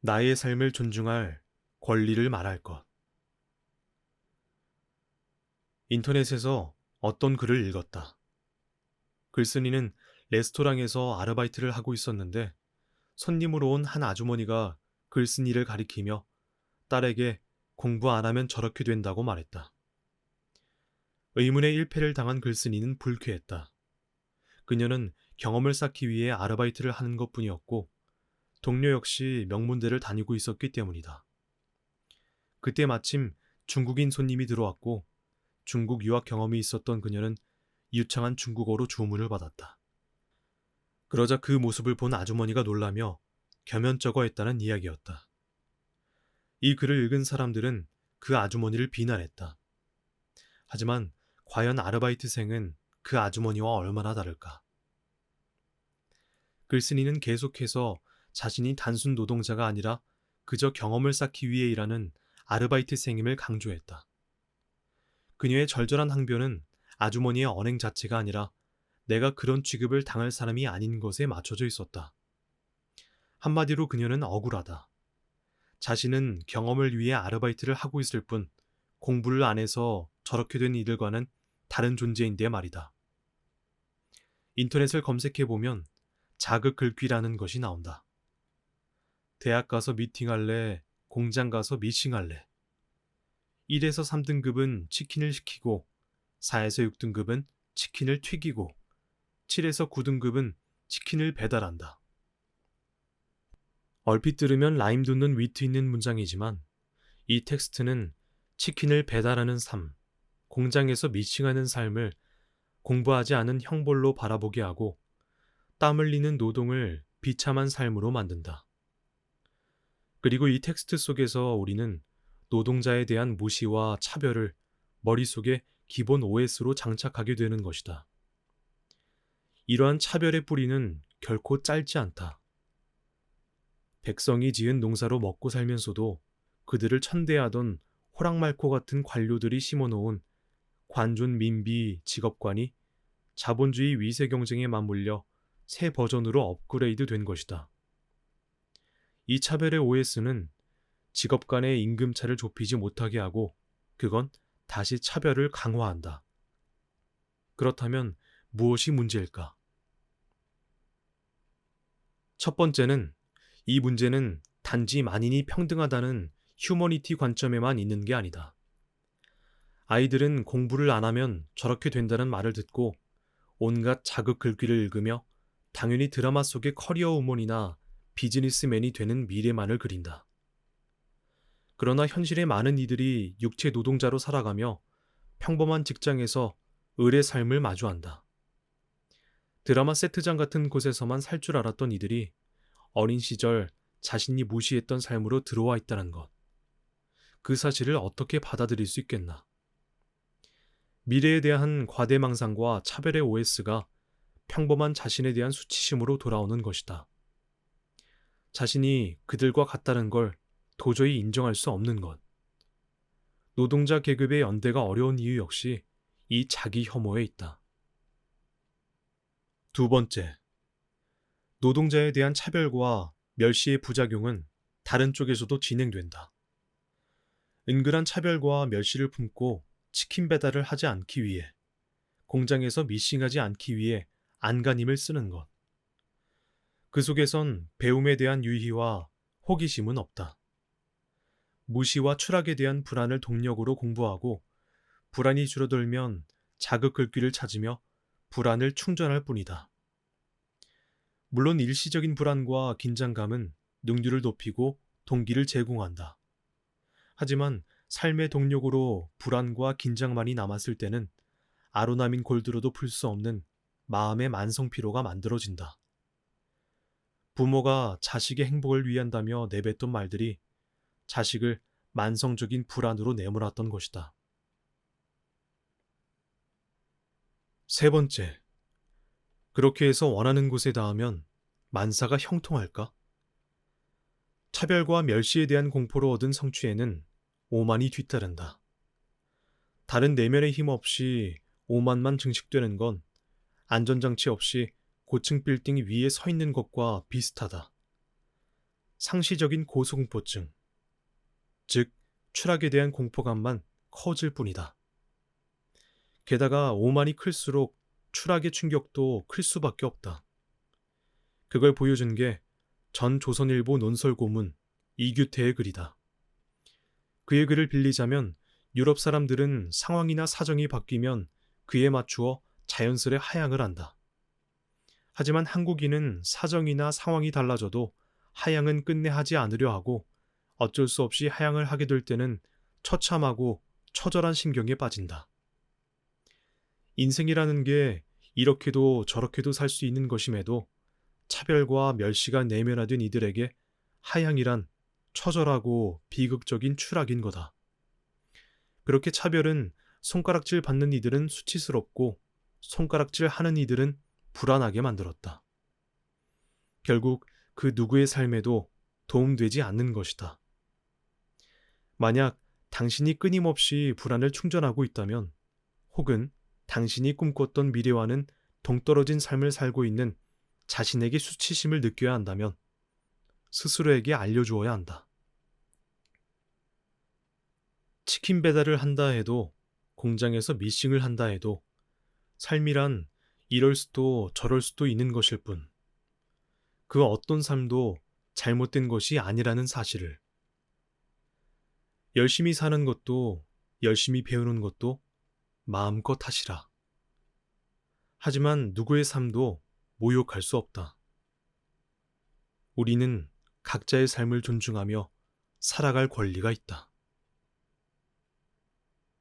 나의 삶을 존중할 권리를 말할 것. 인터넷에서 어떤 글을 읽었다. 글쓴이는 레스토랑에서 아르바이트를 하고 있었는데 손님으로 온 한 아주머니가 글쓴이를 가리키며 딸에게 공부 안 하면 저렇게 된다고 말했다. 의문의 일패를 당한 글쓴이는 불쾌했다. 그녀는 경험을 쌓기 위해 아르바이트를 하는 것 뿐이었고 동료 역시 명문대를 다니고 있었기 때문이다. 그때 마침 중국인 손님이 들어왔고 중국 유학 경험이 있었던 그녀는 유창한 중국어로 주문을 받았다. 그러자 그 모습을 본 아주머니가 놀라며 겸연쩍어 했다는 이야기였다. 이 글을 읽은 사람들은 그 아주머니를 비난했다. 하지만 과연 아르바이트생은 그 아주머니와 얼마나 다를까? 글쓴이는 계속해서 자신이 단순 노동자가 아니라 그저 경험을 쌓기 위해 일하는 아르바이트생임을 강조했다. 그녀의 절절한 항변은 아주머니의 언행 자체가 아니라 내가 그런 취급을 당할 사람이 아닌 것에 맞춰져 있었다. 한마디로 그녀는 억울하다. 자신은 경험을 위해 아르바이트를 하고 있을 뿐 공부를 안 해서 저렇게 된 이들과는 다른 존재인데 말이다. 인터넷을 검색해 보면 자극 글귀라는 것이 나온다. 대학 가서 미팅할래, 공장 가서 미싱할래. 1에서 3등급은 치킨을 시키고 4에서 6등급은 치킨을 튀기고 7에서 9등급은 치킨을 배달한다. 얼핏 들으면 라임 돋는 위트 있는 문장이지만 이 텍스트는 치킨을 배달하는 삶, 공장에서 미싱하는 삶을 공부하지 않은 형벌로 바라보게 하고 땀 흘리는 노동을 비참한 삶으로 만든다. 그리고 이 텍스트 속에서 우리는 노동자에 대한 무시와 차별을 머릿속에 기본 OS로 장착하게 되는 것이다. 이러한 차별의 뿌리는 결코 짧지 않다. 백성이 지은 농사로 먹고 살면서도 그들을 천대하던 호랑말코 같은 관료들이 심어놓은 관존 민비 직업관이 자본주의 위세 경쟁에 맞물려 새 버전으로 업그레이드 된 것이다. 이 차별의 OS는 직업 간의 임금 차를 좁히지 못하게 하고 그건 다시 차별을 강화한다. 그렇다면 무엇이 문제일까? 첫 번째는 이 문제는 단지 만인이 평등하다는 휴머니티 관점에만 있는 게 아니다. 아이들은 공부를 안 하면 저렇게 된다는 말을 듣고 온갖 자극 글귀를 읽으며 당연히 드라마 속의 커리어 우먼이나 비즈니스맨이 되는 미래만을 그린다. 그러나 현실의 많은 이들이 육체 노동자로 살아가며 평범한 직장에서 을의 삶을 마주한다. 드라마 세트장 같은 곳에서만 살 줄 알았던 이들이 어린 시절 자신이 무시했던 삶으로 들어와 있다는 것. 그 사실을 어떻게 받아들일 수 있겠나. 미래에 대한 과대망상과 차별의 OS가 평범한 자신에 대한 수치심으로 돌아오는 것이다. 자신이 그들과 같다는 걸 도저히 인정할 수 없는 것. 노동자 계급의 연대가 어려운 이유 역시 이 자기 혐오에 있다. 두 번째, 노동자에 대한 차별과 멸시의 부작용은 다른 쪽에서도 진행된다. 은근한 차별과 멸시를 품고 치킨 배달을 하지 않기 위해 공장에서 미싱하지 않기 위해 안간힘을 쓰는 것. 그 속에선 배움에 대한 유희와 호기심은 없다. 무시와 추락에 대한 불안을 동력으로 공부하고 불안이 줄어들면 자극 글귀를 찾으며 불안을 충전할 뿐이다. 물론 일시적인 불안과 긴장감은 능률을 높이고 동기를 제공한다. 하지만 삶의 동력으로 불안과 긴장만이 남았을 때는 아로나민 골드로도 풀 수 없는 마음의 만성 피로가 만들어진다. 부모가 자식의 행복을 위한다며 내뱉던 말들이 자식을 만성적인 불안으로 내몰았던 것이다. 세 번째, 그렇게 해서 원하는 곳에 닿으면 만사가 형통할까? 차별과 멸시에 대한 공포로 얻은 성취에는 오만이 뒤따른다. 다른 내면의 힘 없이 오만만 증식되는 건 안전장치 없이 고층 빌딩 위에 서 있는 것과 비슷하다. 상시적인 고소공포증, 즉 추락에 대한 공포감만 커질 뿐이다. 게다가 오만이 클수록 추락의 충격도 클 수밖에 없다. 그걸 보여준 게 전 조선일보 논설 고문 이규태의 글이다. 그의 글을 빌리자면 유럽 사람들은 상황이나 사정이 바뀌면 그에 맞추어 자연스레 하향을 한다. 하지만 한국인은 사정이나 상황이 달라져도 하향은 끝내 하지 않으려 하고 어쩔 수 없이 하향을 하게 될 때는 처참하고 처절한 심경에 빠진다. 인생이라는 게 이렇게도 저렇게도 살 수 있는 것임에도 차별과 멸시가 내면화된 이들에게 하향이란 처절하고 비극적인 추락인 거다. 그렇게 차별은 손가락질 받는 이들은 수치스럽고 손가락질 하는 이들은 불안하게 만들었다. 결국 그 누구의 삶에도 도움되지 않는 것이다. 만약 당신이 끊임없이 불안을 충전하고 있다면 혹은 당신이 꿈꿨던 미래와는 동떨어진 삶을 살고 있는 자신에게 수치심을 느껴야 한다면 스스로에게 알려주어야 한다. 치킨 배달을 한다 해도 공장에서 미싱을 한다 해도 삶이란 이럴 수도 저럴 수도 있는 것일 뿐. 그 어떤 삶도 잘못된 것이 아니라는 사실을. 열심히 사는 것도 열심히 배우는 것도 마음껏 하시라. 하지만 누구의 삶도 모욕할 수 없다. 우리는 각자의 삶을 존중하며 살아갈 권리가 있다.